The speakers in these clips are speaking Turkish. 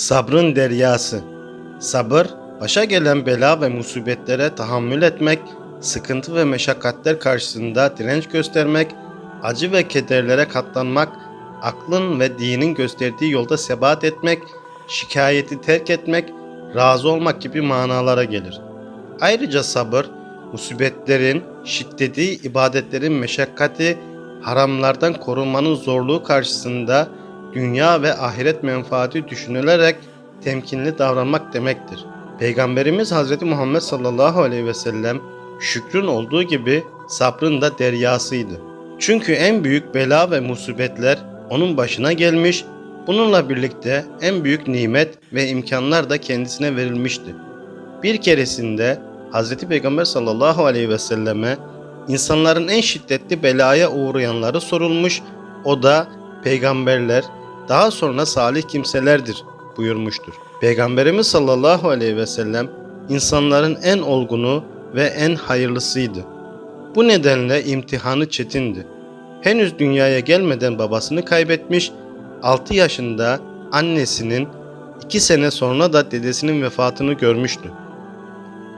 Sabrın deryası. Sabır, başa gelen bela ve musibetlere tahammül etmek, sıkıntı ve meşakkatler karşısında direnç göstermek, acı ve kederlere katlanmak, aklın ve dinin gösterdiği yolda sebat etmek, şikayeti terk etmek, razı olmak gibi manalara gelir. Ayrıca sabır, musibetlerin, şiddeti, ibadetlerin meşakkati, haramlardan korunmanın zorluğu karşısında dünya ve ahiret menfaati düşünülerek temkinli davranmak demektir. Peygamberimiz Hz. Muhammed sallallahu aleyhi ve sellem şükrün olduğu gibi sabrın da deryasıydı. Çünkü en büyük bela ve musibetler onun başına gelmiş, bununla birlikte en büyük nimet ve imkanlar da kendisine verilmişti. Bir keresinde Hz. Peygamber sallallahu aleyhi ve selleme insanların en şiddetli belaya uğrayanları sorulmuş, o da peygamberler, daha sonra salih kimselerdir buyurmuştur. Peygamberimiz sallallahu aleyhi ve sellem insanların en olgunu ve en hayırlısıydı. Bu nedenle imtihanı çetindi. Henüz dünyaya gelmeden babasını kaybetmiş, 6 yaşında annesinin 2 sene sonra da dedesinin vefatını görmüştü.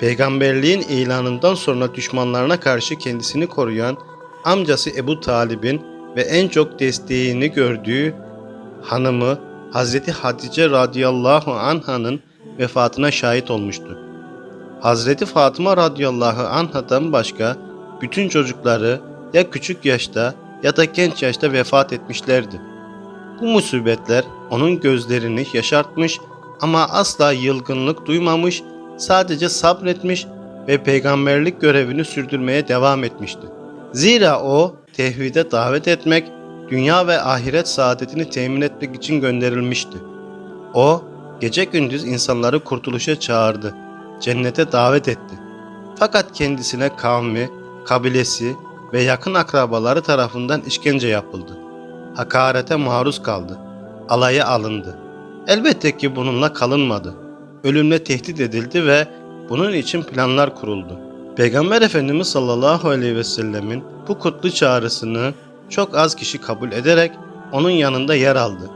Peygamberliğin ilanından sonra düşmanlarına karşı kendisini koruyan amcası Ebu Talib'in ve en çok desteğini gördüğü hanımı Hazreti Hatice radıyallahu anh'ın vefatına şahit olmuştu. Hazreti Fatıma radıyallahu anh'dan başka bütün çocukları ya küçük yaşta ya da genç yaşta vefat etmişlerdi. Bu musibetler onun gözlerini yaşartmış ama asla yılgınlık duymamış, sadece sabretmiş ve peygamberlik görevini sürdürmeye devam etmişti. Zira o tevhide davet etmek, dünya ve ahiret saadetini temin etmek için gönderilmişti. O, gece gündüz insanları kurtuluşa çağırdı, cennete davet etti. Fakat kendisine kavmi, kabilesi ve yakın akrabaları tarafından işkence yapıldı. Hakarete maruz kaldı. Alaya alındı. Elbette ki bununla kalınmadı. Ölümle tehdit edildi ve bunun için planlar kuruldu. Peygamber Efendimiz sallallahu aleyhi ve sellemin bu kutlu çağrısını çok az kişi kabul ederek onun yanında yer aldı.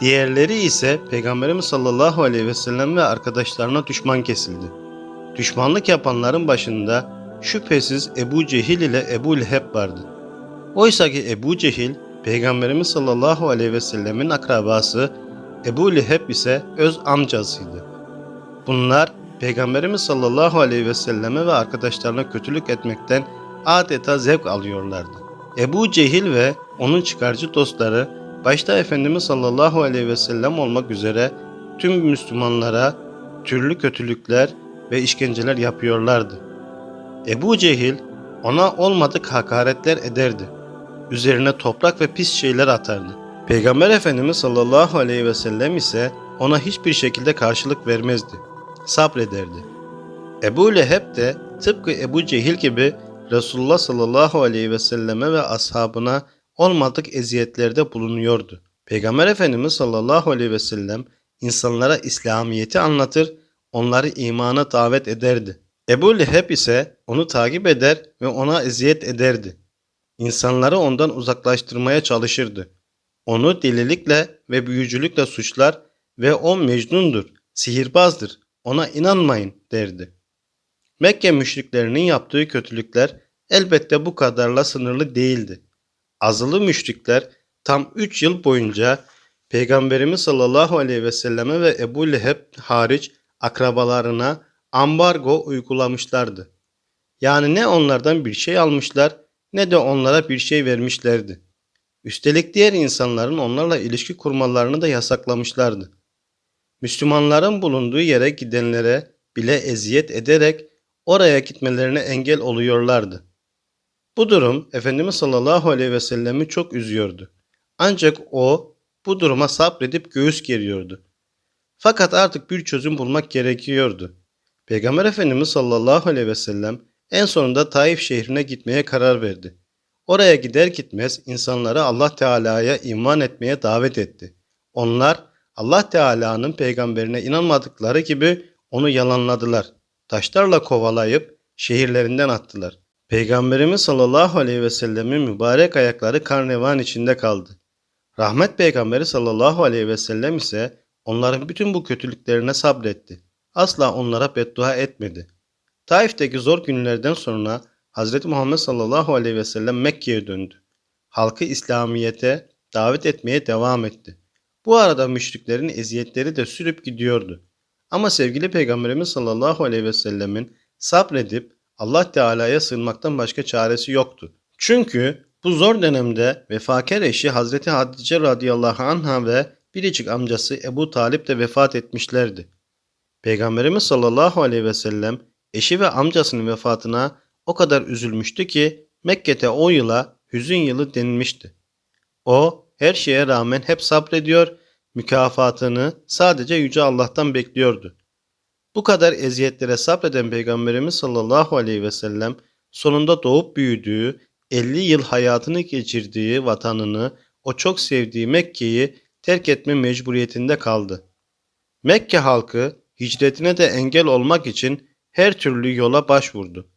Diğerleri ise Peygamberimiz sallallahu aleyhi ve sellem ve arkadaşlarına düşman kesildi. Düşmanlık yapanların başında şüphesiz Ebu Cehil ile Ebu Leheb vardı. Oysa ki Ebu Cehil Peygamberimiz sallallahu aleyhi ve sellemin akrabası, Ebu Leheb ise öz amcasıydı. Bunlar Peygamberimiz sallallahu aleyhi ve selleme ve arkadaşlarına kötülük etmekten adeta zevk alıyorlardı. Ebu Cehil ve onun çıkarcı dostları başta Efendimiz sallallahu aleyhi ve sellem olmak üzere tüm Müslümanlara türlü kötülükler ve işkenceler yapıyorlardı. Ebu Cehil ona olmadık hakaretler ederdi. Üzerine toprak ve pis şeyler atardı. Peygamber Efendimiz sallallahu aleyhi ve sellem ise ona hiçbir şekilde karşılık vermezdi. Sabrederdi. Ebu Leheb de tıpkı Ebu Cehil gibi Resulullah sallallahu aleyhi ve selleme ve ashabına olmadık eziyetlerde bulunuyordu. Peygamber Efendimiz sallallahu aleyhi ve sellem insanlara İslamiyet'i anlatır, onları imana davet ederdi. Ebu Leheb ise onu takip eder ve ona eziyet ederdi. İnsanları ondan uzaklaştırmaya çalışırdı. Onu delilikle ve büyücülükle suçlar ve o mecnundur, sihirbazdır, ona inanmayın derdi. Mekke müşriklerinin yaptığı kötülükler elbette bu kadarla sınırlı değildi. Azılı müşrikler tam 3 yıl boyunca Peygamberimiz sallallahu aleyhi ve selleme ve Ebu Leheb hariç akrabalarına ambargo uygulamışlardı. Yani ne onlardan bir şey almışlar ne de onlara bir şey vermişlerdi. Üstelik diğer insanların onlarla ilişki kurmalarını da yasaklamışlardı. Müslümanların bulunduğu yere gidenlere bile eziyet ederek oraya gitmelerine engel oluyorlardı. Bu durum Efendimiz sallallahu aleyhi ve sellemi çok üzüyordu. Ancak o bu duruma sabredip göğüs geriyordu. Fakat artık bir çözüm bulmak gerekiyordu. Peygamber Efendimiz sallallahu aleyhi ve sellem en sonunda Taif şehrine gitmeye karar verdi. Oraya gider gitmez insanları Allah Teala'ya iman etmeye davet etti. Onlar Allah Teala'nın peygamberine inanmadıkları gibi onu yalanladılar. Taşlarla kovalayıp şehirlerinden attılar. Peygamberimiz sallallahu aleyhi ve sellemin mübarek ayakları karnevan içinde kaldı. Rahmet peygamberi sallallahu aleyhi ve sellem ise onların bütün bu kötülüklerine sabretti. Asla onlara beddua etmedi. Taif'teki zor günlerden sonra Hz. Muhammed sallallahu aleyhi ve sellem Mekke'ye döndü. Halkı İslamiyet'e davet etmeye devam etti. Bu arada müşriklerin eziyetleri de sürüp gidiyordu. Ama sevgili Peygamberimiz sallallahu aleyhi ve sellemin sabredip Allah Teala'ya sığınmaktan başka çaresi yoktu. Çünkü bu zor dönemde vefakar eşi Hazreti Hatice radıyallahu anha ve biricik amcası Ebu Talip de vefat etmişlerdi. Peygamberimiz sallallahu aleyhi ve sellem eşi ve amcasının vefatına o kadar üzülmüştü ki Mekke'de o yıla hüzün yılı denilmişti. O her şeye rağmen hep sabrediyor, mükafatını sadece Yüce Allah'tan bekliyordu. Bu kadar eziyetlere sabreden Peygamberimiz sallallahu aleyhi ve sellem sonunda doğup büyüdüğü, 50 yıl hayatını geçirdiği vatanını, o çok sevdiği Mekke'yi terk etme mecburiyetinde kaldı. Mekke halkı hicretine de engel olmak için her türlü yola başvurdu.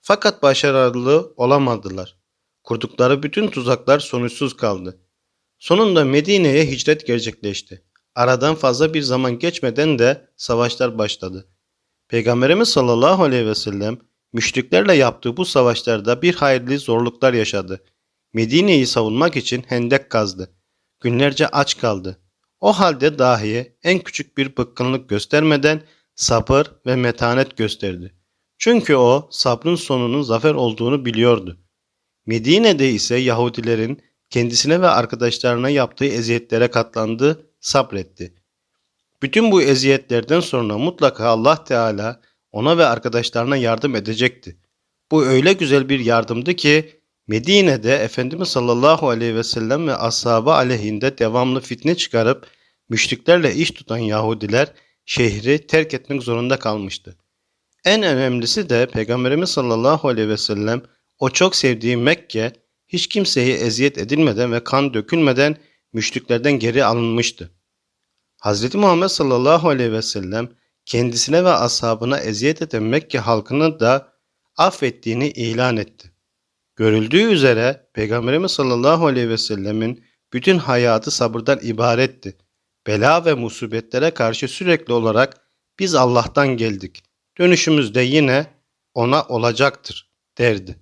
Fakat başarılı olamadılar. Kurdukları bütün tuzaklar sonuçsuz kaldı. Sonunda Medine'ye hicret gerçekleşti. Aradan fazla bir zaman geçmeden de savaşlar başladı. Peygamberimiz sallallahu aleyhi ve sellem müşriklerle yaptığı bu savaşlarda bir hayli zorluklar yaşadı. Medine'yi savunmak için hendek kazdı. Günlerce aç kaldı. O halde dahi en küçük bir bıkkınlık göstermeden sabır ve metanet gösterdi. Çünkü o sabrın sonunun zafer olduğunu biliyordu. Medine'de ise Yahudilerin kendisine ve arkadaşlarına yaptığı eziyetlere katlandı, sabretti. Bütün bu eziyetlerden sonra mutlaka Allah Teala ona ve arkadaşlarına yardım edecekti. Bu öyle güzel bir yardımdı ki Medine'de Efendimiz sallallahu aleyhi ve sellem ve ashabı aleyhinde devamlı fitne çıkarıp müşriklerle iş tutan Yahudiler şehri terk etmek zorunda kalmıştı. En önemlisi de Peygamberimiz sallallahu aleyhi ve sellem o çok sevdiği Mekke hiç kimseye eziyet edilmeden ve kan dökülmeden müşriklerden geri alınmıştı. Hz. Muhammed sallallahu aleyhi ve sellem kendisine ve ashabına eziyet eden Mekke halkını da affettiğini ilan etti. Görüldüğü üzere Peygamberimiz sallallahu aleyhi ve sellemin bütün hayatı sabırdan ibaretti. Bela ve musibetlere karşı sürekli olarak biz Allah'tan geldik. Dönüşümüz de yine ona olacaktır derdi.